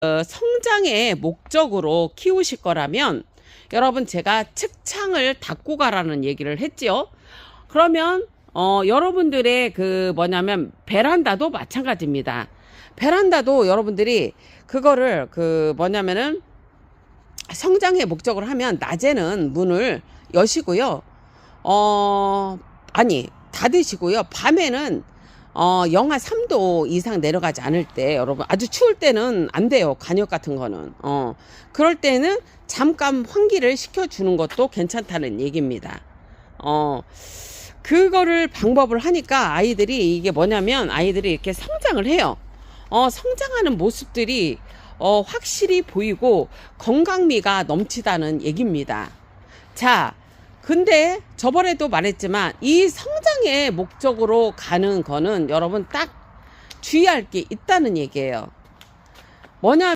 어, 성장의 목적으로 키우실 거라면 여러분 제가 책창을 닫고 가라는 얘기를 했지요. 그러면 어, 여러분들의 그 뭐냐면 베란다도 마찬가지입니다. 베란다도 여러분들이 그거를 그 뭐냐면은 성장의 목적으로 하면 낮에는 문을 여시고요. 어, 아니, 닫으시고요. 밤에는 어, 영하 3도 이상 내려가지 않을 때, 여러분, 아주 추울 때는 안 돼요. 간역 같은 거는. 어, 그럴 때는 잠깐 환기를 시켜 주는 것도 괜찮다는 얘기입니다. 어, 그거를 방법을 하니까 아이들이 이게 뭐냐면 아이들이 이렇게 성장을 해요. 어, 성장하는 모습들이 어, 확실히 보이고 건강미가 넘치다는 얘기입니다. 자, 근데 저번에도 말했지만 이 성 장의 목적으로 가는 거는 여러분 딱 주의할 게 있다는 얘기예요. 뭐냐